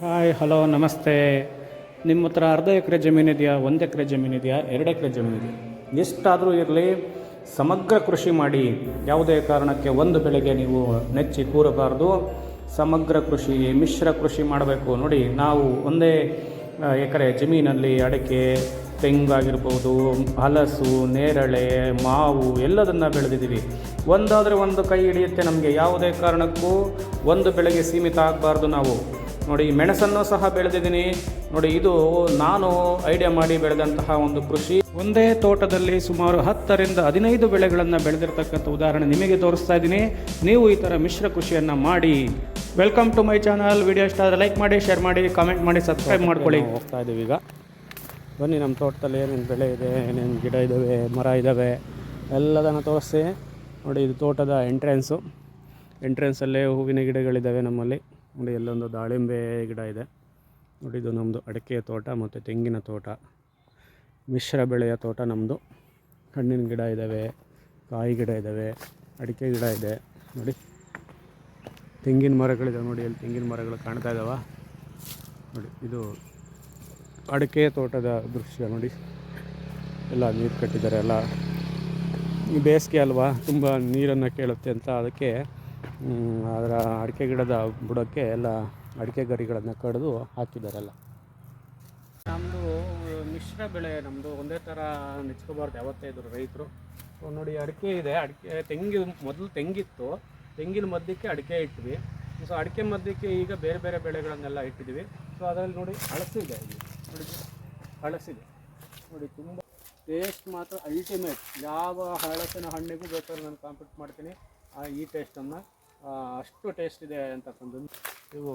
Hi, hello, ನಮಸ್ತೆ. ನಿಮ್ಮ ಹತ್ರ ಅರ್ಧ ಎಕರೆ ಜಮೀನಿದೆಯಾ ಒಂದು ಎಕರೆ ಜಮೀನಿದೆಯಾ ಎರಡು ಎಕರೆ ಜಮೀನಿದೆಯಾ ಎಷ್ಟಾದರೂ ಇರಲಿ, ಸಮಗ್ರ ಕೃಷಿ ಮಾಡಿ. ಯಾವುದೇ ಕಾರಣಕ್ಕೆ ಒಂದು ಬೆಳೆಗೆ ನೀವು ನೆಚ್ಚಿ ಕೂರಬಾರ್ದು. ಸಮಗ್ರ ಕೃಷಿ, ಮಿಶ್ರ ಕೃಷಿ ಮಾಡಬೇಕು. ನೋಡಿ, ನಾವು ಒಂದೇ ಎಕರೆ ಜಮೀನಲ್ಲಿ ಅಡಿಕೆ ತೆಂಗಾಗಿರ್ಬೋದು ಹಲಸು, ನೇರಳೆ, ಮಾವು ಎಲ್ಲದನ್ನು ಬೆಳೆದಿದ್ದೀವಿ. ಒಂದಾದರೆ ಒಂದು ಕೈ ಹಿಡಿಯುತ್ತೆ ನಮಗೆ. ಯಾವುದೇ ಕಾರಣಕ್ಕೂ ಒಂದು ಬೆಳೆಗೆ ಸೀಮಿತ ಆಗಬಾರ್ದು ನಾವು. ನೋಡಿ ಮೆಣಸನ್ನು ಸಹ ಬೆಳೆದಿದ್ದೀನಿ. ನೋಡಿ ಇದು ನಾನು ಐಡಿಯಾ ಮಾಡಿ ಬೆಳೆದಂತಹ ಒಂದು ಕೃಷಿ. ಒಂದೇ ತೋಟದಲ್ಲಿ ಸುಮಾರು ಹತ್ತರಿಂದ ಹದಿನೈದು ಬೆಳೆಗಳನ್ನು ಬೆಳೆದಿರ್ತಕ್ಕಂಥ ಉದಾಹರಣೆ ನಿಮಗೆ ತೋರಿಸ್ತಾ ಇದ್ದೀನಿ. ನೀವು ಈ ಥರ ಮಿಶ್ರ ಕೃಷಿಯನ್ನು ಮಾಡಿ. Welcome to my channel video ಇಷ್ಟ ಆದರೆ ಲೈಕ್ ಮಾಡಿ ಶೇರ್ ಮಾಡಿ ಕಾಮೆಂಟ್ ಮಾಡಿ ಸಬ್ಸ್ಕ್ರೈಬ್ ಮಾಡ್ಕೊಳ್ಳಿ. ಹೋಗ್ತಾ ಇದ್ದೀವಿ ಈಗ. ಬನ್ನಿ ನಮ್ಮ ತೋಟದಲ್ಲಿ ಏನೇನು ಬೆಳೆ ಇದೆ ಏನೇನು ಗಿಡ ಇದ್ದಾವೆ ಮರ ಇದ್ದಾವೆ ಎಲ್ಲದನ್ನು ತೋರಿಸಿ. ನೋಡಿ ಇದು ತೋಟದ ಎಂಟ್ರೆನ್ಸು ಎಂಟ್ರೆನ್ಸಲ್ಲೇ ಹೂವಿನ ಗಿಡಗಳಿದ್ದಾವೆ ನಮ್ಮಲ್ಲಿ. ನೋಡಿ ಎಲ್ಲೊಂದು ದಾಳಿಂಬೆ ಗಿಡ ಇದೆ. ನೋಡಿ, ಇದು ನಮ್ಮದು ಅಡಿಕೆ ತೋಟ ಮತ್ತು ತೆಂಗಿನ ತೋಟ. ಮಿಶ್ರ ಬೆಳೆಯ ತೋಟ ನಮ್ಮದು ಹಣ್ಣಿನ ಗಿಡ ಇದ್ದಾವೆ ಕಾಯಿ ಗಿಡ ಇದ್ದಾವೆ ಅಡಿಕೆ ಗಿಡ ಇದೆ. ನೋಡಿ, ತೆಂಗಿನ ಮರಗಳಿದಾವೆ. ನೋಡಿ ಅಲ್ಲಿ ತೆಂಗಿನ ಮರಗಳು ಕಾಣ್ತಾ ಇದ್ದಾವ ನೋಡಿ, ಇದು ಅಡಿಕೆ ತೋಟದ ದೃಶ್ಯ. ನೋಡಿ, ಎಲ್ಲ ನೀರು ಕಟ್ಟಿದ್ದಾರೆ. ಎಲ್ಲ ಬೇಸಿಗೆ ಅಲ್ವಾ, ತುಂಬ ನೀರನ್ನು ಕೇಳುತ್ತೆ ಅಂತ. ಅದಕ್ಕೆ ಅದರ ಅಡಿಕೆ ಗಿಡದ ಬುಡಕ್ಕೆ ಎಲ್ಲ ಅಡಿಕೆ ಗರಿಗಳನ್ನು ಕಡಿದು ಹಾಕಿದ್ದಾರೆಲ್ಲ ನಮ್ಮದು ಮಿಶ್ರ ಬೆಳೆ ನಮ್ಮದು ಒಂದೇ ಥರ ನೆಚ್ಕೋಬಾರ್ದು ಯಾವತ್ತೇ ಇದ್ರು ರೈತರು ನೋಡಿ, ಅಡಿಕೆ ಇದೆ. ಅಡಿಕೆ ತೆಂಗಿ ಮೊದಲು ತೆಂಗಿತ್ತು. ತೆಂಗಿನ ಮಧ್ಯಕ್ಕೆ ಅಡಿಕೆ ಇಟ್ವಿ. ಸೊ, ಅಡಿಕೆ ಮಧ್ಯಕ್ಕೆ ಈಗ ಬೇರೆ ಬೇರೆ ಬೆಳೆಗಳನ್ನೆಲ್ಲ ಇಟ್ಟಿದ್ದೀವಿ ಸೊ, ಅದರಲ್ಲಿ ನೋಡಿ ಹಳಸಿದೆ ಇಲ್ಲಿ. ನೋಡಿ ಹಳಸಿದೆ ನೋಡಿ, ತುಂಬ ಟೇಸ್ಟ್ ಮಾತ್ರ ಅಲ್ಟಿಮೇಟ್ ಯಾವ ಹಳಸಿನ ಹಣ್ಣಿಗೂ ಬೇಕಾದ್ರೆ ನಾನು ಕಾಂಪೀಟ್ ಮಾಡ್ತೀನಿ. ಈ ಟೇಸ್ಟನ್ನು ಅಷ್ಟು ಟೇಸ್ಟ್ ಇದೆ ಅಂತಕ್ಕಂಥದ್ದು ಇವು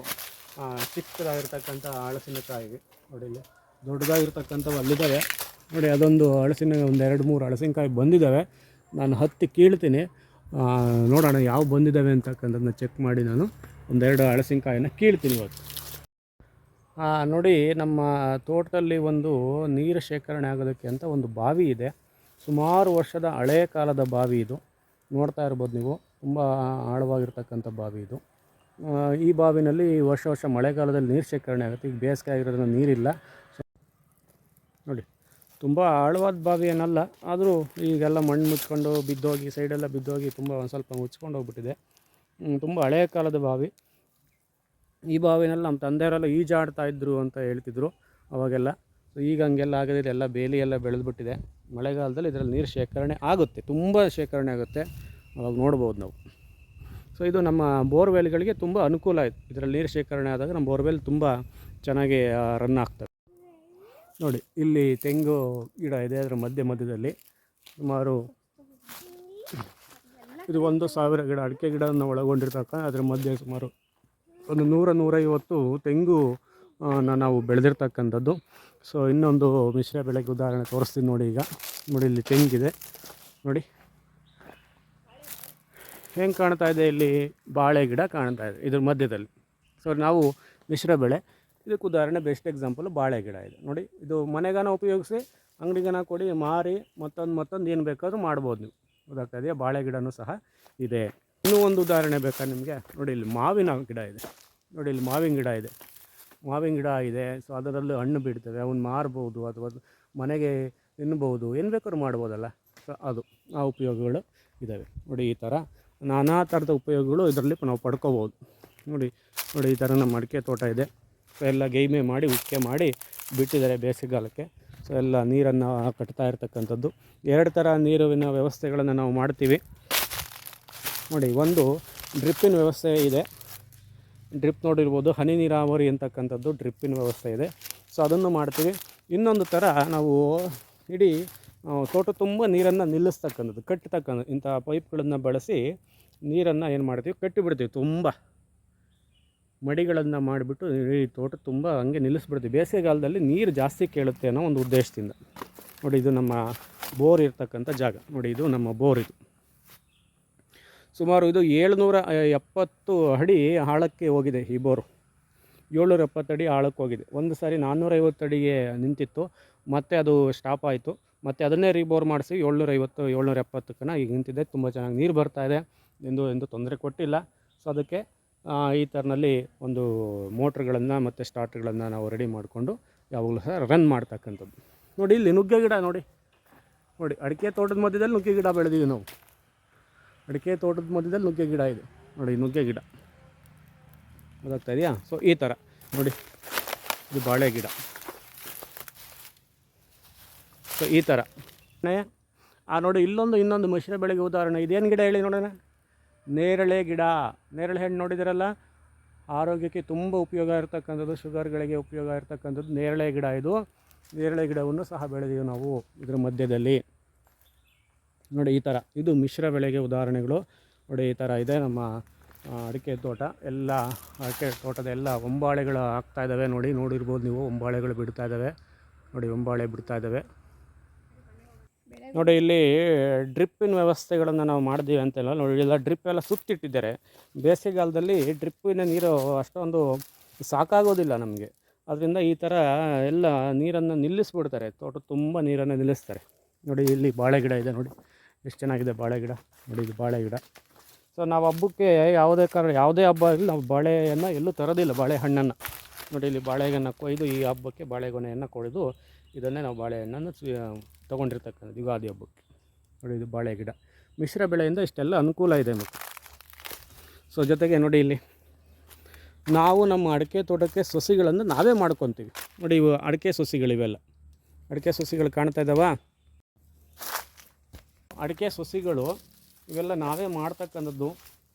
ಚಿಕ್ಕದಾಗಿರ್ತಕ್ಕಂಥ ಹಳಸಿನಕಾಯಿ ನೋಡಿ ಇಲ್ಲಿ. ದೊಡ್ಡದಾಗಿರ್ತಕ್ಕಂಥವು ಅಲ್ಲಿದ್ದಾವೆ. ನೋಡಿ, ಅದೊಂದು ಹಳಸಿನ, ಒಂದು ಎರಡು ಮೂರು ಹಳಸಿನಕಾಯಿ ಬಂದಿದ್ದಾವೆ. ನಾನು ಹತ್ತಿ ಕೀಳ್ತೀನಿ. ನೋಡೋಣ ಯಾವ ಬಂದಿದ್ದಾವೆ ಅಂತಕ್ಕಂಥದ್ದನ್ನ ಚೆಕ್ ಮಾಡಿ ನಾನು. ಒಂದೆರಡು ಹಳಸಿನಕಾಯಿನ ಕೀಳ್ತೀನಿ ಇವತ್ತು. ನೋಡಿ, ನಮ್ಮ ತೋಟದಲ್ಲಿ ಒಂದು ನೀರು ಶೇಖರಣೆ ಆಗೋದಕ್ಕೆ ಅಂತ ಒಂದು ಬಾವಿ ಇದೆ. ಸುಮಾರು ವರ್ಷದ ಹಳೆಯ ಕಾಲದ ಬಾವಿ ಇದು. ನೋಡ್ತಾ ಇರ್ಬೋದು ನೀವು. ತುಂಬ ಆಳವಾಗಿರ್ತಕ್ಕಂಥ ಬಾವಿ ಇದು. ಈ ಬಾವಿನಲ್ಲಿ ವರ್ಷ ವರ್ಷ ಮಳೆಗಾಲದಲ್ಲಿ ನೀರು ಶೇಖರಣೆ ಆಗುತ್ತೆ. ಈಗ ಬೇಸಿಗೆ ಆಗಿರೋದ್ರಿಂದ ನೀರಿಲ್ಲ. ನೋಡಿ, ತುಂಬ ಆಳವಾದ ಬಾವಿ ಏನಲ್ಲ, ಆದರೂ ಈಗೆಲ್ಲ ಮಣ್ಣು ಮುಚ್ಕೊಂಡು ಬಿದ್ದೋಗಿ, ಸೈಡೆಲ್ಲ ಬಿದ್ದೋಗಿ ತುಂಬ ಒಂದು ಸ್ವಲ್ಪ ಮುಚ್ಕೊಂಡು ಹೋಗ್ಬಿಟ್ಟಿದೆ. ತುಂಬ ಹಳೆಯ ಕಾಲದ ಬಾವಿ. ಈ ಬಾವಿನಲ್ಲಿ ನಮ್ಮ ತಂದೆಯವರೆಲ್ಲ ಈಜಾಡ್ತಾ ಇದ್ದರು ಅಂತ ಹೇಳ್ತಿದ್ರು ಅವಾಗೆಲ್ಲ. ಸೊ ಈಗ ಹಂಗೆಲ್ಲ ಆಗೋದಿಲ್ಲ ಎಲ್ಲ ಬೇಲಿ ಎಲ್ಲ ಬೆಳೆದ್ಬಿಟ್ಟಿದೆ. ಮಳೆಗಾಲದಲ್ಲಿ ಇದರಲ್ಲಿ ನೀರು ಶೇಖರಣೆ ಆಗುತ್ತೆ, ತುಂಬ ಶೇಖರಣೆ ಆಗುತ್ತೆ. ಅವಾಗ ನೋಡ್ಬೋದು ನಾವು. ಸೊ ಇದು ನಮ್ಮ ಬೋರ್ವೆಲ್ಗಳಿಗೆ ತುಂಬ ಅನುಕೂಲ ಆಯಿತು. ಇದರಲ್ಲಿ ನೀರು ಶೇಖರಣೆ ಆದಾಗ ನಮ್ಮ ಬೋರ್ವೆಲ್ ತುಂಬ ಚೆನ್ನಾಗಿ ರನ್ ಆಗ್ತದೆ. ನೋಡಿ, ಇಲ್ಲಿ ತೆಂಗು ಗಿಡ ಇದೆ ಅದರ ಮಧ್ಯ ಮಧ್ಯದಲ್ಲಿ. ಸುಮಾರು ಇದು ಒಂದು ಸಾವಿರ ಗಿಡ, ಅಡಿಕೆ ಗಿಡವನ್ನು ಒಳಗೊಂಡಿರ್ತಕ್ಕ. ಅದರ ಮಧ್ಯೆ ಸುಮಾರು ಒಂದು ನೂರ ನೂರೈವತ್ತು ತೆಂಗು ನಾವು ಬೆಳೆದಿರ್ತಕ್ಕಂಥದ್ದು. ಸೊ ಇನ್ನೊಂದು ಮಿಶ್ರ ಬೆಳೆಗೆ ಉದಾಹರಣೆ ತೋರಿಸ್ತೀನಿ ನೋಡಿ ಈಗ. ನೋಡಿ, ಇಲ್ಲಿ ತೆಂಗಿದೆ. ನೋಡಿ. ಹೆಂಗೆ ಕಾಣ್ತಾ ಇದೆ ಇಲ್ಲಿ? ಬಾಳೆ ಗಿಡ ಕಾಣ್ತಾ ಇದೆ ಇದ್ರ ಮಧ್ಯದಲ್ಲಿ. ಸೊ ನಾವು ಮಿಶ್ರ ಬೆಳೆ. ಇದಕ್ಕೆ ಉದಾಹರಣೆ ಬೆಸ್ಟ್ ಎಕ್ಸಾಂಪಲ್ ಬಾಳೆ ಗಿಡ ಇದೆ. ನೋಡಿ, ಇದು ಮನೆಗಾನ ಉಪಯೋಗಿಸಿ, ಅಂಗಡಿಗಾನ ಕೊಡಿ, ಮಾರಿ, ಮತ್ತೊಂದು ಮತ್ತೊಂದು ಏನು ಬೇಕಾದರೂ ಮಾಡ್ಬೋದು ನೀವು. ಗೊತ್ತಾಗ್ತಾ ಇದೆಯಾ? ಬಾಳೆ ಗಿಡನೂ ಸಹ ಇದೆ. ಇನ್ನೂ ಒಂದು ಉದಾಹರಣೆ ಬೇಕಾ ನಿಮಗೆ? ನೋಡಿ, ಇಲ್ಲಿ ಮಾವಿನ ಗಿಡ ಇದೆ. ನೋಡಿ, ಇಲ್ಲಿ ಮಾವಿನ ಗಿಡ ಇದೆ. ಮಾವಿನ ಗಿಡ ಇದೆ. ಸೊ ಅದರಲ್ಲೂ ಹಣ್ಣು ಬಿಡ್ತವೆ. ಅವನ್ನ ಮಾರ್ಬೋದು, ಅಥವಾ ಮನೆಗೆ ತಿನ್ಬೋದು, ಏನು ಬೇಕಾದ್ರೂ ಮಾಡ್ಬೋದಲ್ಲ. ಸೊ ಅದು, ಆ ಉಪಯೋಗಗಳು ಇದ್ದಾವೆ ನೋಡಿ, ಈ ಥರ ನಾನಾ ಥರದ ಉಪಯೋಗಗಳು ಇದರಲ್ಲಿ ನಾವು ಪಡ್ಕೋಬೋದು. ನೋಡಿ ನೋಡಿ ಈ ಥರ ನಮ್ಮ ಅಡಿಕೆ ತೋಟ ಇದೆ. ಸೊ ಎಲ್ಲ ಗೈಮೆ ಮಾಡಿ, ಉಕ್ಕೆ ಮಾಡಿ ಬಿಟ್ಟಿದ್ದಾರೆ ಬೇಸಿಗೆಗಾಲಕ್ಕೆ. ಸೊ ಎಲ್ಲ ನೀರನ್ನು ಕಟ್ತಾ ಇರ್ತಕ್ಕಂಥದ್ದು. ಎರಡು ಥರ ನೀರಿನ ವ್ಯವಸ್ಥೆಗಳನ್ನು ನಾವು ಮಾಡ್ತೀವಿ. ನೋಡಿ, ಒಂದು ಡ್ರಿಪ್ಪಿನ ವ್ಯವಸ್ಥೆ ಇದೆ. ಡ್ರಿಪ್ ನೋಡಿರ್ಬೋದು, ಹನಿ ನೀರಾವರಿ ಅಂತಕ್ಕಂಥದ್ದು ಡ್ರಿಪ್ಪಿನ ವ್ಯವಸ್ಥೆ ಇದೆ. ಸೊ ಅದನ್ನು ಮಾಡ್ತೀವಿ. ಇನ್ನೊಂದು ಥರ ನಾವು ಇಡೀ ತೋಟ ತುಂಬ ನೀರನ್ನು ನಿಲ್ಲಿಸ್ತಕ್ಕಂಥದ್ದು, ಕಟ್ಟತಕ್ಕಂಥದ್ದು. ಇಂಥ ಪೈಪ್ಗಳನ್ನು ಬಳಸಿ ನೀರನ್ನು ಏನು ಮಾಡ್ತೀವಿ, ಕಟ್ಟಿಬಿಡ್ತೀವಿ ತುಂಬ. ಮಡಿಗಳನ್ನು ಮಾಡಿಬಿಟ್ಟು ಈ ತೋಟ ತುಂಬ ಹಂಗೆ ನಿಲ್ಲಿಸ್ಬಿಡ್ತೀವಿ. ಬೇಸಿಗೆಗಾಲದಲ್ಲಿ ನೀರು ಜಾಸ್ತಿ ಕೇಳುತ್ತೆ ಅನ್ನೋ ಒಂದು ಉದ್ದೇಶದಿಂದ. ನೋಡಿ, ಇದು ನಮ್ಮ ಬೋರ್ ಇರ್ತಕ್ಕಂಥ ಜಾಗ. ನೋಡಿ, ಇದು ನಮ್ಮ ಬೋರ್ ಇದು. ಸುಮಾರು ಇದು ಏಳ್ನೂರ ಎಪ್ಪತ್ತು ಅಡಿ ಆಳಕ್ಕೆ ಹೋಗಿದೆ ಈ ಬೋರು. ಏಳ್ನೂರ ಎಪ್ಪತ್ತು ಅಡಿ ಆಳಕ್ಕೆ ಹೋಗಿದೆ. ಒಂದು ಸಾರಿ ನಾನ್ನೂರೈವತ್ತು ಅಡಿಗೆ ನಿಂತಿತ್ತು. ಮತ್ತೆ ಅದು ಸ್ಟಾಪ್ ಆಯಿತು. ಮತ್ತು ಅದನ್ನೇ ರೀಬೋರ್ ಮಾಡಿಸಿ ಏಳ್ನೂರೈವತ್ತು ಏಳ್ನೂರ ಎಪ್ಪತ್ತಕ್ಕನ ಈಗ ನಿಂತಿದೆ. ತುಂಬ ಚೆನ್ನಾಗಿ ನೀರು ಬರ್ತಾ ಇದೆ. ಎಂದು ಎಂದು ತೊಂದರೆ ಕೊಟ್ಟಿಲ್ಲ. ಸೊ ಅದಕ್ಕೆ ಈ ಥರನಲ್ಲಿ ಒಂದು ಮೋಟ್ರ್ಗಳನ್ನು ಮತ್ತು ಸ್ಟಾರ್ಟ್ಗಳನ್ನು ನಾವು ರೆಡಿ ಮಾಡಿಕೊಂಡು ಯಾವಾಗಲೂ ಸಹ ರನ್ ಮಾಡ್ತಕ್ಕಂಥದ್ದು. ನೋಡಿ, ಇಲ್ಲಿ ನುಗ್ಗೆ ಗಿಡ ನೋಡಿ. ನೋಡಿ, ಅಡಿಕೆ ತೋಟದ ಮಧ್ಯದಲ್ಲಿ ನುಗ್ಗೆ ಗಿಡ ಬೆಳೆದೀವಿ ನಾವು. ಅಡಿಕೆ ತೋಟದ ಮಧ್ಯದಲ್ಲಿ ನುಗ್ಗೆ ಗಿಡ ಇದೆ. ನೋಡಿ, ನುಗ್ಗೆ ಗಿಡ. ಗೊತ್ತಾಗ್ತಾ ಇದೆಯಾ? ಸೊ ಈ ಥರ. ನೋಡಿ, ಇದು ಬಾಳೆ ಗಿಡ. ಸೊ ಈ ಥರ. ಆ ನೋಡಿ, ಇಲ್ಲೊಂದು ಇನ್ನೊಂದು ಮಿಶ್ರ ಬೆಳೆಗೆ ಉದಾಹರಣೆ. ಇದೇನು ಗಿಡ ಹೇಳಿ ನೋಡೋಣ? ನೇರಳೆ ಗಿಡ. ನೇರಳೆ ಹಣ್ಣು ನೋಡಿದಿರಲ್ಲ? ಆರೋಗ್ಯಕ್ಕೆ ತುಂಬ ಉಪಯೋಗ ಇರತಕ್ಕಂಥದ್ದು ಶುಗರ್ಗಳಿಗೆ ಉಪಯೋಗ ಇರತಕ್ಕಂಥದ್ದು ನೇರಳೆ ಗಿಡ ಇದು. ನೇರಳೆ ಗಿಡವನ್ನು ಸಹ ಬೆಳೆದೀವಿ ನಾವು ಇದರ ಮಧ್ಯದಲ್ಲಿ. ನೋಡಿ, ಈ ಥರ. ಇದು ಮಿಶ್ರ ಬೆಳೆಗೆ ಉದಾಹರಣೆಗಳು. ನೋಡಿ, ಈ ಥರ ಇದೆ ನಮ್ಮ ಅಡಿಕೆ ತೋಟ. ಎಲ್ಲ ಅಡಿಕೆ ತೋಟದ ಎಲ್ಲ ಒಂಬಾಳೆಗಳು ಆಗ್ತಾ ಇದ್ದಾವೆ. ನೋಡಿ, ನೋಡಿರ್ಬೋದು ನೀವು, ಒಂಬಾಳೆಗಳು ಬಿಡ್ತಾ ಇದ್ದಾವೆ. ನೋಡಿ, ಒಂಬಾಳೆ ಬಿಡ್ತಾ ಇದ್ದಾವೆ. ನೋಡಿ, ಇಲ್ಲಿ ಡ್ರಿಪ್ಪಿನ ವ್ಯವಸ್ಥೆಗಳನ್ನು ನಾವು ಮಾಡಿದ್ದೀವಿ ಅಂತೆಲ್ಲ ನೋಡಿ ಇಲ್ಲ ಡ್ರಿಪ್ ಎಲ್ಲ ಸುತ್ತಿಟ್ಟಿದ್ದಾರೆ. ಬೇಸಿಗೆಗಾಲದಲ್ಲಿ ಡ್ರಿಪ್ಪಿನ ನೀರು ಅಷ್ಟೊಂದು ಸಾಕಾಗೋದಿಲ್ಲ ನಮಗೆ. ಅದರಿಂದ ಈ ಥರ ಎಲ್ಲ ನೀರನ್ನು ನಿಲ್ಲಿಸ್ಬಿಡ್ತಾರೆ. ತೋಟ ತುಂಬ ನೀರನ್ನು ನಿಲ್ಲಿಸ್ತಾರೆ. ನೋಡಿ, ಇಲ್ಲಿ ಬಾಳೆ ಗಿಡ ಇದೆ ನೋಡಿ. ಎಷ್ಟು ಚೆನ್ನಾಗಿದೆ ಬಾಳೆ ಗಿಡ. ನೋಡಿ, ಇದು ಬಾಳೆ ಗಿಡ. ಸೊ ನಾವು ಹಬ್ಬಕ್ಕೆ ಯಾವುದೇ ಕಾರಣ, ಯಾವುದೇ ಹಬ್ಬ ಆಗಲಿ ನಾವು ಬಾಳೆಯನ್ನು ಎಲ್ಲೂ ತರೋದಿಲ್ಲ ಬಾಳೆಹಣ್ಣನ್ನು ನೋಡಿ, ಇಲ್ಲಿ ಬಾಳೆಗನ್ನು ಕೊಯ್ದು ಈ ಹಬ್ಬಕ್ಕೆ ಬಾಳೆಗೊನೆಯನ್ನು ಕೊಯ್ದು ಇದನ್ನೇ ನಾವು ಬಾಳೆಹಣ್ಣನ್ನು ತೊಗೊಂಡಿರ್ತಕ್ಕಂಥದ್ದು ಯುಗಾದಿ ಹಬ್ಬಕ್ಕೆ. ನೋಡಿ ಇದು ಬಾಳೆ ಗಿಡ. ಮಿಶ್ರ ಬೆಳೆಯಿಂದ ಇಷ್ಟೆಲ್ಲ ಅನುಕೂಲ ಇದೆ ಮತ್ತು. ಸೊ ಜೊತೆಗೆ ನೋಡಿ ಇಲ್ಲಿ, ನಾವು ನಮ್ಮ ಅಡಿಕೆ ತೋಟಕ್ಕೆ ಸಸಿಗಳನ್ನು ನಾವೇ ಮಾಡ್ಕೊತೀವಿ. ನೋಡಿ ಇವು ಅಡಿಕೆ ಸಸಿಗಳಿವೆಲ್ಲ ಅಡಿಕೆ ಸಸಿಗಳು ಕಾಣ್ತಾ ಇದ್ದಾವ ಅಡಿಕೆ ಸಸಿಗಳು ಇವೆಲ್ಲ ನಾವೇ ಮಾಡ್ತಕ್ಕಂಥದ್ದು.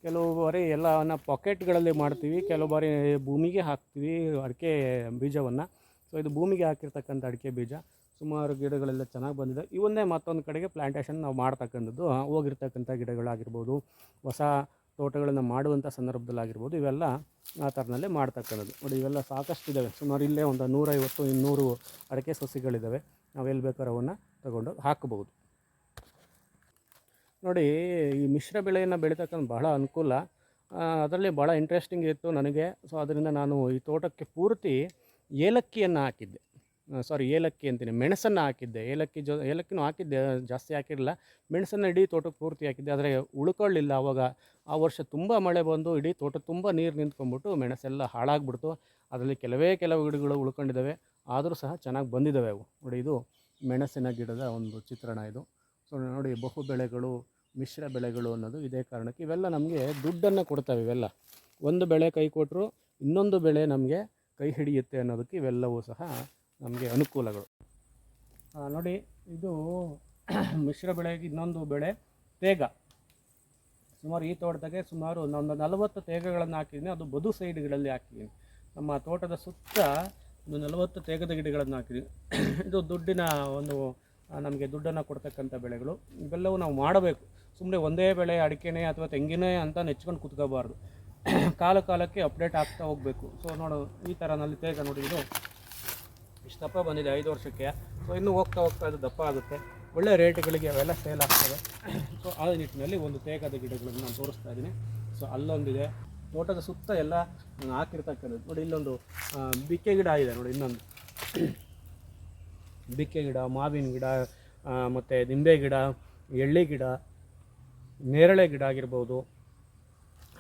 ಕೆಲವು ಬಾರಿ ಎಲ್ಲನ ಪಾಕೆಟ್ಗಳಲ್ಲಿ ಮಾಡ್ತೀವಿ ಕೆಲವು ಬಾರಿ ಭೂಮಿಗೆ ಹಾಕ್ತೀವಿ ಅಡಿಕೆ ಬೀಜವನ್ನು. ಸೊ ಇದು ಭೂಮಿಗೆ ಹಾಕಿರ್ತಕ್ಕಂಥ ಅಡಿಕೆ ಬೀಜ. ಸುಮಾರು ಗಿಡಗಳೆಲ್ಲ ಚೆನ್ನಾಗಿ ಬಂದಿದೆ. ಇವನ್ನೇ ಮತ್ತೊಂದು ಕಡೆಗೆ ಪ್ಲ್ಯಾಂಟೇಷನ್ ನಾವು ಮಾಡ್ತಕ್ಕಂಥದ್ದು ಹೋಗಿರ್ತಕ್ಕಂಥ ಗಿಡಗಳಾಗಿರ್ಬೋದು, ಹೊಸ ತೋಟಗಳನ್ನು ಮಾಡುವಂಥ ಸಂದರ್ಭದಲ್ಲಾಗಿರ್ಬೋದು, ಇವೆಲ್ಲ ಆ ಥರನಲ್ಲೇ ಮಾಡ್ತಕ್ಕಂಥದ್ದು. ನೋಡಿ, ಇವೆಲ್ಲ ಸಾಕಷ್ಟು ಇದ್ದಾವೆ ಸುಮಾರು ಇಲ್ಲೇ ಒಂದು ನೂರೈವತ್ತು, ಇನ್ನೂರು ಅಡಿಕೆ ಸಸಿಗಳಿದ್ದಾವೆ ನಾವು ಎಲ್ಲಿ ಬೇಕಾದ್ರೂ ಅವನ್ನು ತಗೊಂಡು ಹಾಕಬಹುದು ನೋಡಿ, ಈ ಮಿಶ್ರ ಬೆಳೆಯನ್ನು ಬೆಳೀತಕ್ಕಂಥ ಬಹಳ ಅನುಕೂಲ. ಅದರಲ್ಲಿ ಭಾಳ ಇಂಟ್ರೆಸ್ಟಿಂಗ್ ಇತ್ತು ನನಗೆ. ಸೊ ಅದರಿಂದ ನಾನು ಈ ತೋಟಕ್ಕೆ ಪೂರ್ತಿ ಏಲಕ್ಕಿಯನ್ನು ಹಾಕಿದ್ದೆ. ಸಾರಿ ಏಲಕ್ಕಿ ಅಂತೀನಿ. ಮೆಣಸನ್ನು ಹಾಕಿದ್ದೆ. ಏಲಕ್ಕಿ ಜೊ, ಏಲಕ್ಕಿನೂ ಹಾಕಿದ್ದೆ. ಜಾಸ್ತಿ ಹಾಕಿರಲಿಲ್ಲ. ಮೆಣಸನ್ನು ಇಡೀ ತೋಟಕ್ಕೆ ಪೂರ್ತಿ ಹಾಕಿದ್ದೆ. ಆದರೆ ಉಳ್ಕೊಳ್ಳಿಲ್ಲ ಆವಾಗ ಆ ವರ್ಷ ತುಂಬ ಮಳೆ ಬಂದು ಇಡೀ ತೋಟ ತುಂಬ ನೀರು ನಿಂತ್ಕೊಂಡ್ಬಿಟ್ಟು ಮೆಣಸೆಲ್ಲ ಹಾಳಾಗ್ಬಿಡ್ತು. ಅದರಲ್ಲಿ ಕೆಲವೇ ಕೆಲವು ಗಿಡಗಳು ಉಳ್ಕೊಂಡಿದ್ದಾವೆ ಆದರೂ ಸಹ ಚೆನ್ನಾಗಿ ಬಂದಿದ್ದಾವೆ ಅವು. ನೋಡಿ, ಇದು ಮೆಣಸಿನ ಗಿಡದ ಒಂದು ಚಿತ್ರಣ ಇದು. ಸೊ, ನೋಡಿ, ಬಹು ಬೆಳೆಗಳು, ಮಿಶ್ರ ಬೆಳೆಗಳು ಅನ್ನೋದು ಇದೇ ಕಾರಣಕ್ಕೆ ಇವೆಲ್ಲ ನಮಗೆ ದುಡ್ಡನ್ನು ಕೊಡ್ತವೆ ಇವೆಲ್ಲ. ಒಂದು ಬೆಳೆ ಕೈ ಕೊಟ್ಟರು ಇನ್ನೊಂದು ಬೆಳೆ ನಮಗೆ ಕೈ ಹಿಡಿಯುತ್ತೆ ಅನ್ನೋದಕ್ಕೆ ಇವೆಲ್ಲವೂ ಸಹ ನಮಗೆ ಅನುಕೂಲಗಳು. ನೋಡಿ, ಇದು ಮಿಶ್ರ ಬೆಳೆಗೆ ಇನ್ನೊಂದು ಬೆಳೆ, ತೇಗ. ಸುಮಾರು ಈ ತೋಟದಾಗೆ ಸುಮಾರು ಒಂದು ನಲವತ್ತು ತೇಗಗಳನ್ನು ಹಾಕಿದ್ದೀನಿ. ಅದು ಬದು ಸೈಡ್ಗಳಲ್ಲಿ ಹಾಕಿದ್ದೀನಿ. ನಮ್ಮ ತೋಟದ ಸುತ್ತ ಒಂದು ನಲವತ್ತು ತೇಗದ ಗಿಡಗಳನ್ನು ಹಾಕಿದ್ದೀನಿ. ಇದು ದುಡ್ಡಿನ ಒಂದು ನಮಗೆ ದುಡ್ಡನ್ನು ಕೊಡ್ತಕ್ಕಂಥ ಬೆಳೆಗಳು. ಇವೆಲ್ಲವೂ ನಾವು ಮಾಡಬೇಕು. ಸುಮ್ಮನೆ ಒಂದೇ ಬೆಳೆ ಅಡಿಕೆನೇ ಅಥವಾ ತೆಂಗಿನೇ ಅಂತ ನೆಚ್ಕೊಂಡು ಕುತ್ಕೋಬಾರ್ದು. ಕಾಲ ಕಾಲಕ್ಕೆ ಅಪ್ಡೇಟ್ ಆಗ್ತಾ ಹೋಗಬೇಕು. ಸೊ ನೋಡು, ಈ ಥರನಲ್ಲಿ ತೇಗ ನೋಡಿ ಇದು. ಇಷ್ಟು ದಪ್ಪ ಬಂದಿದೆ ಐದು ವರ್ಷಕ್ಕೆ. ಸೊ ಇನ್ನೂ ಹೋಗ್ತಾ ಹೋಗ್ತಾ ಅದು ದಪ್ಪ ಆಗುತ್ತೆ. ಒಳ್ಳೆ ರೇಟ್ಗಳಿಗೆ ಅವೆಲ್ಲ ಸೇಲ್ ಆಗ್ತವೆ. ಸೊ ಆ ನಿಟ್ಟಿನಲ್ಲಿ ಒಂದು ತೇಗದ ಗಿಡಗಳನ್ನು ನಾನು ತೋರಿಸ್ತಾ ಇದ್ದೀನಿ. ಸೊ ಅಲ್ಲೊಂದಿದೆ. ತೋಟದ ಸುತ್ತ ಎಲ್ಲ ನಾನು ಹಾಕಿರ್ತಕ್ಕಂಥದ್ದು. ನೋಡಿ, ಇಲ್ಲೊಂದು ಬಿಕ್ಕೆ ಗಿಡ ಇದೆ ನೋಡಿ, ಇನ್ನೊಂದು. ಬಿಕ್ಕೆ ಗಿಡ, ಮಾವಿನ ಗಿಡ ಮತ್ತು ನಿಂಬೆ ಗಿಡ, ಎಳ್ಳಿ ಗಿಡ, ನೇರಳೆ ಗಿಡ ಆಗಿರ್ಬೋದು.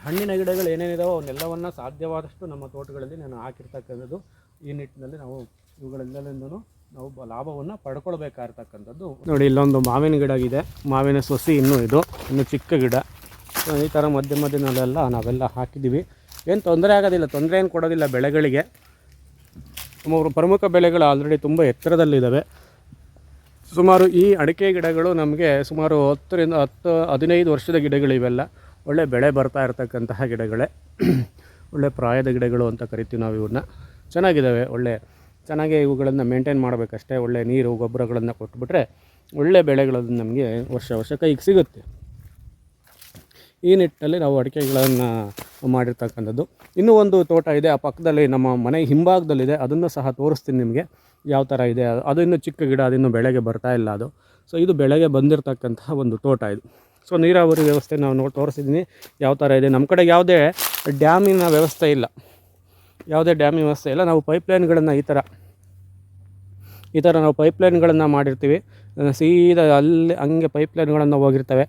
ಹಣ್ಣಿನ ಗಿಡಗಳು ಏನೇನಿದಾವೋ ಅವನ್ನೆಲ್ಲವನ್ನು ಸಾಧ್ಯವಾದಷ್ಟು ನಮ್ಮ ತೋಟಗಳಲ್ಲಿ ನಾನು ಹಾಕಿರ್ತಕ್ಕಂಥದ್ದು. ಈ ನಿಟ್ಟಿನಲ್ಲಿ ನಾವು ಇವುಗಳೆಲ್ಲದಿಂದಲೂ ನಾವು ಲಾಭವನ್ನು ಪಡ್ಕೊಳ್ಬೇಕಾಗಿರ್ತಕ್ಕಂಥದ್ದು ನೋಡಿ, ಇಲ್ಲೊಂದು ಮಾವಿನ ಗಿಡ ಇದೆ ಮಾವಿನ ಸೊಸಿ ಇನ್ನೂ ಇದು, ಇನ್ನು ಚಿಕ್ಕ ಗಿಡ. ಈ ಥರ ಮಧ್ಯ ಮಧ್ಯದಲ್ಲೆಲ್ಲ ನಾವೆಲ್ಲ ಹಾಕಿದ್ದೀವಿ. ಏನು ತೊಂದರೆ ಆಗೋದಿಲ್ಲ, ತೊಂದರೆ ಏನು ಕೊಡೋದಿಲ್ಲ ಬೆಳೆಗಳಿಗೆ. ನಮ್ಮ ಪ್ರಮುಖ ಬೆಳೆಗಳು ಆಲ್ರೆಡಿ ತುಂಬ ಎತ್ತರದಲ್ಲಿದ್ದಾವೆ. ಸುಮಾರು ಈ ಅಡಿಕೆ ಗಿಡಗಳು ನಮಗೆ ಸುಮಾರು ಹತ್ತರಿಂದ ಹತ್ತು, ಹದಿನೈದು ವರ್ಷದ ಗಿಡಗಳು ಇವೆಲ್ಲ. ಒಳ್ಳೆ ಬೆಳೆ ಬರ್ತಾ ಇರತಕ್ಕಂತಹ ಗಿಡಗಳೇ. ಒಳ್ಳೆ ಪ್ರಾಯದ ಗಿಡಗಳು ಅಂತ ಕರಿತೀವಿ ನಾವು ಇವನ್ನ ಚೆನ್ನಾಗಿದ್ದಾವೆ, ಒಳ್ಳೆ ಚೆನ್ನಾಗಿ ಇವುಗಳನ್ನು ಮೇಂಟೈನ್ ಮಾಡಬೇಕಷ್ಟೇ, ಒಳ್ಳೆ ನೀರು, ಗೊಬ್ಬರಗಳನ್ನು ಕೊಟ್ಬಿಟ್ರೆ ಒಳ್ಳೆ ಬೆಳೆಗಳು ನಮಗೆ ವರ್ಷ ವರ್ಷ ಕೈಗೆ ಸಿಗುತ್ತೆ. ಈ ನಿಟ್ಟಿನಲ್ಲಿ ನಾವು ಅಡಿಕೆಗಳನ್ನು ಮಾಡಿರ್ತಕ್ಕಂಥದ್ದು. ಇನ್ನೂ ಒಂದು ತೋಟ ಇದೆ, ಆ ಪಕ್ಕದಲ್ಲಿ ನಮ್ಮ ಮನೆ ಹಿಂಭಾಗದಲ್ಲಿದೆ, ಅದನ್ನು ಸಹ ತೋರಿಸ್ತೀನಿ ನಿಮಗೆ ಯಾವ ಥರ ಇದೆ. ಅದು ಇನ್ನೂ ಚಿಕ್ಕ ಗಿಡ ಅದಿನ್ನೂ ಬೆಳೆಗೆ ಬರ್ತಾ ಇಲ್ಲ ಅದು. ಸೊ ಇದು ಬೆಳೆಗೆ ಬಂದಿರತಕ್ಕಂತಹ ಒಂದು ತೋಟ ಇದು. ಸೊ ನೀರಾವರಿ ವ್ಯವಸ್ಥೆ ನಾವು ನೋಡಿ ತೋರಿಸಿದ್ದೀನಿ ಯಾವ ಥರ ಇದೆ. ನಮ್ಮ ಕಡೆ ಯಾವುದೇ ಡ್ಯಾಮಿನ ವ್ಯವಸ್ಥೆ ಇಲ್ಲ. ಯಾವುದೇ ಡ್ಯಾಮ್ ವ್ಯವಸ್ಥೆ ಇಲ್ಲ. ನಾವು ಪೈಪ್ಲೈನ್ಗಳನ್ನು ಈ ಥರ ಈ ಥರ ನಾವು ಪೈಪ್ಲೈನ್ಗಳನ್ನು ಮಾಡಿರ್ತೀವಿ. ಸೀದಾ ಅಲ್ಲಿ, ಹಂಗೆ ಪೈಪ್ಲೈನ್ಗಳನ್ನು ಹೋಗಿರ್ತವೆ.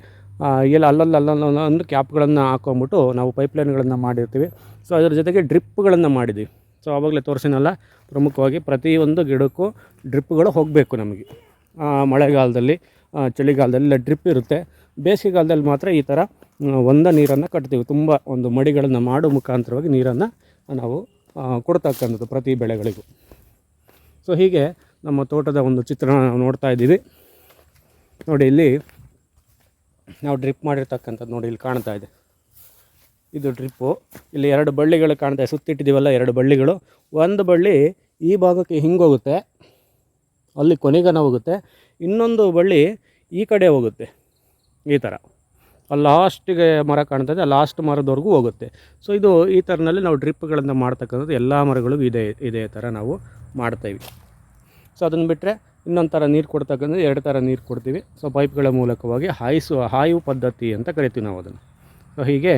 ಎಲ್ಲ ಅಲ್ಲಲ್ಲಿ ಅಲ್ಲಲ್ಲಿ ಒಂದು ಕ್ಯಾಪ್ಗಳನ್ನು ಹಾಕೊಂಬಿಟ್ಟು ನಾವು ಪೈಪ್ಲೈನ್ಗಳನ್ನು ಮಾಡಿರ್ತೀವಿ. ಸೊ, ಅದ್ರ ಜೊತೆಗೆ ಡ್ರಿಪ್ಗಳನ್ನು ಮಾಡಿದ್ದೀವಿ ಸೊ ಆವಾಗಲೇ ತೋರಿಸಿನಲ್ಲ, ಪ್ರಮುಖವಾಗಿ ಪ್ರತಿಯೊಂದು ಗಿಡಕ್ಕೂ ಡ್ರಿಪ್ಗಳು ಹೋಗಬೇಕು ನಮಗೆ. ಮಳೆಗಾಲದಲ್ಲಿ ಚಳಿಗಾಲದಲ್ಲಿ ಡ್ರಿಪ್ ಇರುತ್ತೆ. ಬೇಸಿಗೆಗಾಲದಲ್ಲಿ ಮಾತ್ರ ಈ ಥರ ಒಂದ ನೀರನ್ನು ಕಟ್ತೀವಿ. ತುಂಬ ಒಂದು ಮಡಿಗಳನ್ನು ಮಾಡೋ ಮುಖಾಂತರವಾಗಿ ನೀರನ್ನು ನಾವು ಕೊಡ್ತಕ್ಕಂಥದ್ದು ಪ್ರತಿ ಬೆಳೆಗಳಿಗೂ. ಸೊ ಹೀಗೆ ನಮ್ಮ ತೋಟದ ಒಂದು ಚಿತ್ರಣ ನಾವು ನೋಡ್ತಾ ಇದ್ದೀವಿ. ನೋಡಿ, ಇಲ್ಲಿ ನಾವು ಡ್ರಿಪ್ ಮಾಡಿರ್ತಕ್ಕಂಥದ್ದು ನೋಡಿ, ಇಲ್ಲಿ ಕಾಣ್ತಾ ಇದೆ. ಇದು ಡ್ರಿಪ್ಪು. ಇಲ್ಲಿ ಎರಡು ಬಳ್ಳಿಗಳು ಕಾಣ್ತಾ ಇದೆ. ಸುತ್ತಿಟ್ಟಿದ್ದೀವಲ್ಲ, ಎರಡು ಬಳ್ಳಿಗಳು. ಒಂದು ಬಳ್ಳಿ ಈ ಭಾಗಕ್ಕೆ ಹಿಂಗೋಗುತ್ತೆ ಅಲ್ಲಿ ಕೊನೆಗನ ಹೋಗುತ್ತೆ. ಇನ್ನೊಂದು ಬಳ್ಳಿ ಈ ಕಡೆ ಹೋಗುತ್ತೆ. ಈ ಥರ. ಲಾಸ್ಟಿಗೆ ಮರ ಕಾಣ್ತದೆ ಇದೆ ಲಾಸ್ಟ್ ಮರದವರೆಗೂ ಹೋಗುತ್ತೆ. ಸೊ ಇದು ಈ ಥರನಲ್ಲಿ ನಾವು ಡ್ರಿಪ್ಗಳನ್ನು ಮಾಡ್ತಕ್ಕಂಥದ್ದು ಎಲ್ಲ ಮರಗಳಿಗೂ ಇದೇ ಇದೇ ಥರ ನಾವು ಮಾಡ್ತೀವಿ ಸೊ ಅದನ್ನು ಬಿಟ್ಟರೆ ಇನ್ನೊಂದು ಥರ ನೀರು ಕೊಡ್ತಕ್ಕಂಥದ್ದು ಎರಡು ಥರ ನೀರು ಕೊಡ್ತೀವಿ. ಸೊ ಪೈಪ್ಗಳ ಮೂಲಕವಾಗಿ ಹಾಯಿಸು ಹಾಯು ಪದ್ಧತಿ ಅಂತ ಕರಿತೀವಿ ನಾವು ಅದನ್ನು. ಸೊ ಹೀಗೆ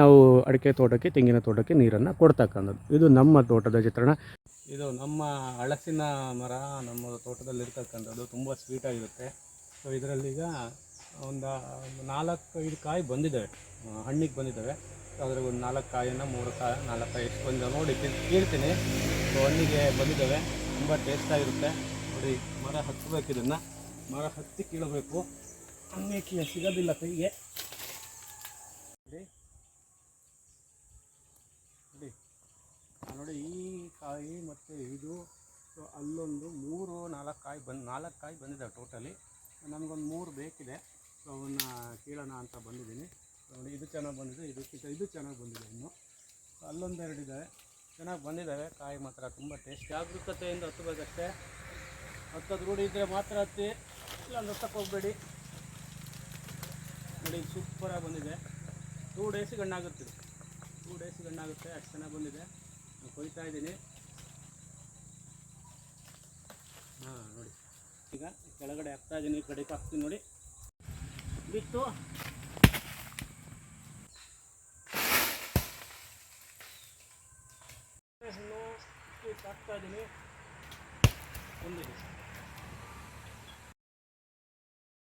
ನಾವು ಅಡಿಕೆ ತೋಟಕ್ಕೆ, ತೆಂಗಿನ ತೋಟಕ್ಕೆ ನೀರನ್ನು ಕೊಡ್ತಕ್ಕಂಥದ್ದು. ಇದು ನಮ್ಮ ತೋಟದ ಚಿತ್ರಣ. ಇದು ನಮ್ಮ ಹಳಸಿನ ಮರ, ನಮ್ಮ ತೋಟದಲ್ಲಿರ್ತಕ್ಕಂಥದ್ದು ತುಂಬ ಸ್ವೀಟಾಗಿರುತ್ತೆ ಸೊ ಇದರಲ್ಲೀಗ ಒಂದು ನಾಲ್ಕು, ಐದು ಕಾಯಿ ಬಂದಿದ್ದಾವೆ. ಹಣ್ಣಿಗೆ ಬಂದಿದ್ದಾವೆ. ಅದ್ರಾಗ ಒಂದು ನಾಲ್ಕು ಕಾಯಿನ ಮೂರು ಕಾಯಿ, ನಾಲ್ಕು ಕಾಯಿ ಎಷ್ಟು ಬಂದಿದ್ದಾವೆ ನೋಡಿ ಕೇಳ್ತೀನಿ ಸೊ, ಹಣ್ಣಿಗೆ ಬಂದಿದ್ದಾವೆ. ತುಂಬ ಟೇಸ್ಟಾಗಿರುತ್ತೆ ನೋಡಿ, ಮರ ಹತ್ತಬೇಕು ಇದನ್ನು. ಮರ ಹತ್ತಿ ಕೀಳಬೇಕು. ಅನ್ನಕ್ಕೆ ಸಿಗೋದಿಲ್ಲ ಕೈಗೆ ನೋಡಿ ನೋಡಿ ಈ ಕಾಯಿ ಮತ್ತು ಇದು. ಸೊ, ಅಲ್ಲೊಂದು ಮೂರು ನಾಲ್ಕು ಕಾಯಿ ಬಂದು, ನಾಲ್ಕು ಕಾಯಿ ಬಂದಿದ್ದಾವೆ ಟೋಟಲಿ ನನಗೊಂದು ಮೂರು ಬೇಕಿದೆ. ಅವನ್ನ ಕೀಳೋಣ ಅಂತ ಬಂದಿದ್ದೀನಿ. ನೋಡಿ, ಇದು ಚೆನ್ನಾಗಿ ಬಂದಿದೆ. ಇದಕ್ಕಿಂತ ಇದು ಚೆನ್ನಾಗಿ ಬಂದಿದೆ ಇನ್ನು. ಅಲ್ಲೊಂದೆರಡು ಅಲ್ಲೊಂದು ಎರಡು ಇದ್ದಾವೆ ಚೆನ್ನಾಗಿ ಬಂದಿದ್ದಾವೆ ಕಾಯಿ ಮಾತ್ರ ತುಂಬ ಟೇಸ್ಟ್ ಜಾಗರೂಕತೆಯಿಂದ ಹತ್ತಬೇಕಷ್ಟೇ ಹತ್ತದ ರೂಢಿ ಇದ್ದರೆ ಮಾತ್ರ ಹತ್ತಿ. ಇಲ್ಲ ಹತ್ತಕ್ಕೆ ಹೋಗಬೇಡಿ. ನೋಡಿ ಸೂಪರಾಗಿ ಬಂದಿದೆ. ಟೂ ಡೇಸ್ ಗಣ್ಣಾಗುತ್ತೆ ಇದು. ಟೂ ಡೇಸ್ ಗಣ್ಣಾಗುತ್ತೆ ಅಷ್ಟು ಚೆನ್ನಾಗಿ ಬಂದಿದೆ. ನಾನು ಕೊಯ್ತಾ ಇದ್ದೀನಿ. ಹಾಂ, ನೋಡಿ. ಈಗ ಕೆಳಗಡೆ ಹಾಕ್ತಾ ಇದ್ದೀನಿ. ಕಡೆಗೆ ಹಾಕ್ತೀನಿ ನೋಡಿ. ಬಿತ್ತು ಹಣ್ಣು ಹಾಕ್ತಾ ಇದ್ದೀನಿ ಬಂದಿದೆ